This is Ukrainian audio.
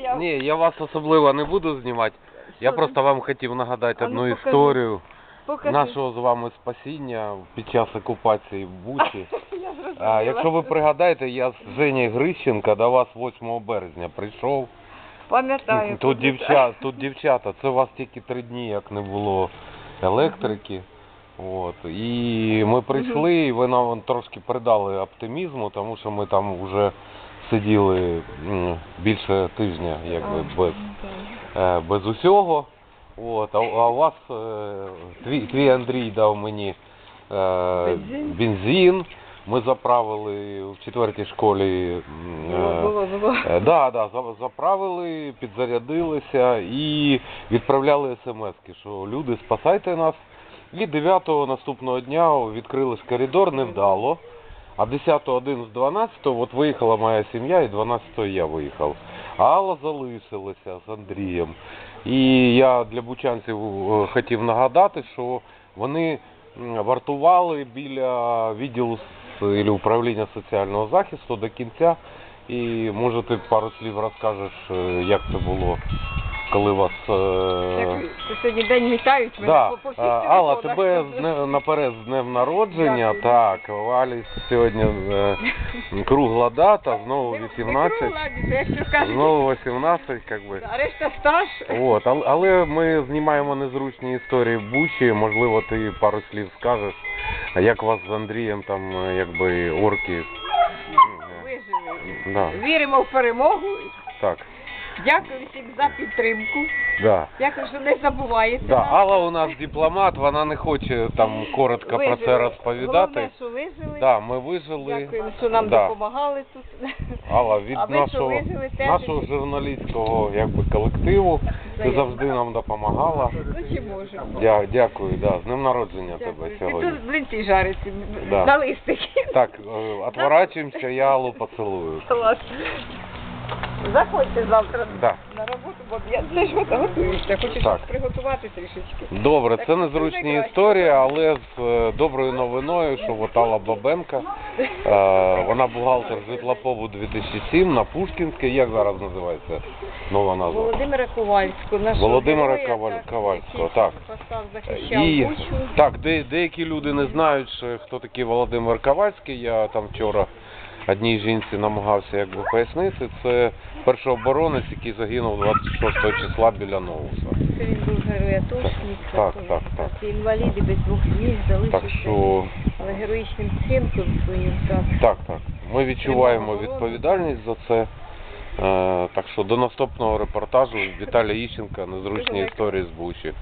я... Ні, я вас особливо не буду знімати. Я просто вам хотів нагадати А ну, одну покажи. історію Покажи. нашого з вами спасіння під час окупації в Бучі. Я зрозуміла. А, якщо ви пригадаєте, я з Женєю Грищенка до вас 8 березня прийшов. Пам'ятаю. Тут пам'ятаю. дівчата, тут дівчата, це у вас тільки три дні, як не було електрики. От. І ми прийшли, і ви нам трошки придали оптимізму, тому що ми там вже сиділи більше тижня, якби без, е, без усього. От. А, а у вас е, твій, твій Андрій дав мені е, Бензин? Ми заправили в четвертій школі. Було, е, було, було. Е, Да, да, заправили, підзарядилися і відправляли смски, що люди спасайте нас. І 9-го наступного дня відкрились коридор, невдало. А 10-го, 11, 12 от виїхала моя сім'я, і 12-го я виїхав. А Алла залишилася з Андрієм. І я для бучанців е, хотів нагадати, що вони вартували біля відділу і управління соціального захисту до кінця. І може ти пару слів розкажеш, е, як це було, коли вас. е, Дякую. Це сьогодні день вітають мене Да. по, по всіх а, Алла, тебе з дне- наперед з днем народження. Дякую. Так, у Алі сьогодні е, кругла дата, знову Не- не 18. кругла, це якщо кажуть. Знову 18, як би. А решта стаж. От, але, але ми знімаємо незручні історії в Бучі. Можливо, ти пару слів скажеш, як вас з Андрієм там, е, якби орки. е, Вижили. Да, Віримо в перемогу. так, Дякую всім за підтримку. да. Дякую, що не забуваєте. Да, нас. Алла у нас дипломат, вона не хоче там коротко про це розповідати. Головне, що вижили. Да, ми вижили. Дякую, що нам Да. допомагали тут. Алла, від А ви нашого, вижили нашого журналістського якби, колективу ти завжди нам допомагала. Ну чи можемо. Дя, дякую, да. з днем народження тебе Дякую. сьогодні. І тут блинці жариться Да. на листики. Так, е, отворачуємося, я Аллу поцілую. Клас. Заходьте завтра Да. на роботу, бо я теж от готуюся. Хочу Так. щось приготувати трішечки. Добре, Так, це незручні найкраще. історії, але з е, доброю новиною, що от Алла Бабенка, е, вона бухгалтер житлопобу 2007 на Пушкінській, як зараз називається нова назва? Володимира Ковальського, нашого Володимира героя, Коваль- так, Ковальського, який так. Постав захищав І Бучу. так, де, деякі люди не знають, що хто такий Володимир Ковальський. Я там вчора одній жінці намагався якби пояснити. Це першооборонець, який загинув 26 числа біля Новуса. Це він був героятошник. Так, так, так. І інваліди без двох ніг залишився. Так що Але героїчним вчинком своїм так. так, так. Ми відчуваємо відповідальність за це. Е, так що до наступного репортажу Віталія Іщенка незручні історії з Бучі.